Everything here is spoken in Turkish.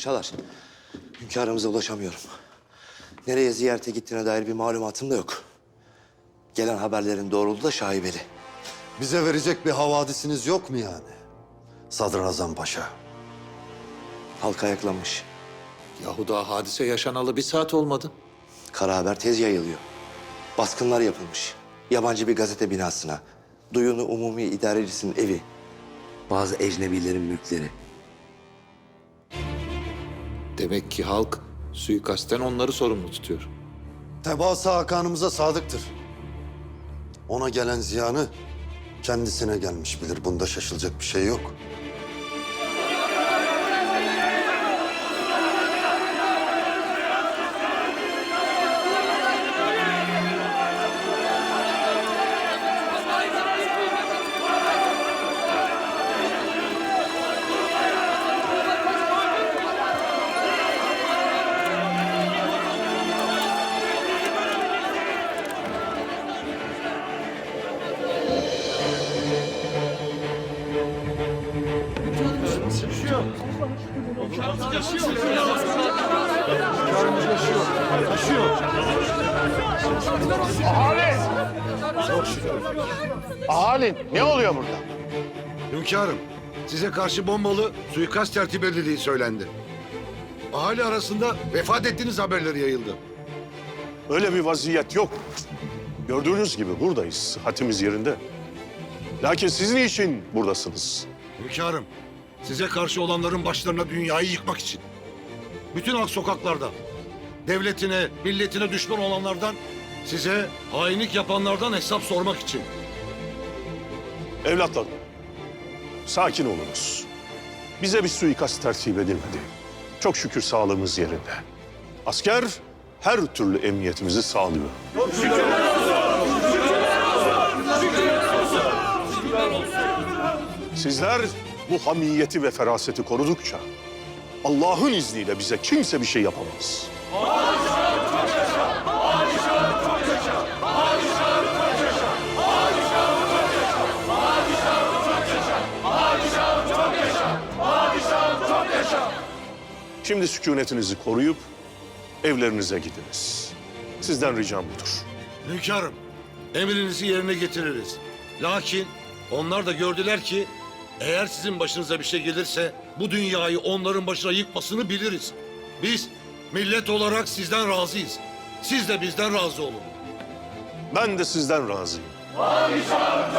paşalar. Hünkârımıza ulaşamıyorum. Nereye ziyarete gittiğine dair bir malumatım da yok. Gelen haberlerin doğruluğu da şaibeli. Bize verecek bir havadisiniz yok mu yani? Sadrazam Paşa. Halk ayaklanmış. Yahu daha hadise yaşanalı bir saat olmadı. Kara haber tez yayılıyor. Baskınlar yapılmış. Yabancı bir gazete binasına. Duyunu Umumi İdarecisinin evi. Bazı ecnebilerin mülkleri. Demek ki halk suikastten onları sorumlu tutuyor. Tebaası Hakan'ımıza sadıktır. Ona gelen ziyanı kendisine gelmiş bilir. Bunda şaşılacak bir şey yok. Ahali ne oluyor burada? Hünkârım, size karşı bombalı suikast tertip edildiği söylendi. Ahali arasında vefat ettiğiniz haberleri yayıldı. Öyle bir vaziyet yok. Gördüğünüz gibi buradayız. Sıhhatimiz yerinde. Lakin siz niçin buradasınız? Hünkârım, size karşı olanların başlarına dünyayı yıkmak için. Bütün halk sokaklarda. Devletine, milletine düşman olanlardan, size hainlik yapanlardan hesap sormak için. Evlatlarım, sakin olunuz. Bize bir suikast tertip edilmedi. Çok şükür sağlığımız yerinde. Asker her türlü emniyetimizi sağlıyor. Sizler bu hamiyeti ve feraseti korudukça Allah'ın izniyle bize kimse bir şey yapamaz. Şimdi sükunetinizi koruyup evlerinize gidiniz. Sizden ricam budur. Hünkârım, emrinizi yerine getiririz. Lakin onlar da gördüler ki eğer sizin başınıza bir şey gelirse bu dünyayı onların başına yıkmasını biliriz. Biz millet olarak sizden razıyız. Siz de bizden razı olun. Ben de sizden razıyım. Padişahım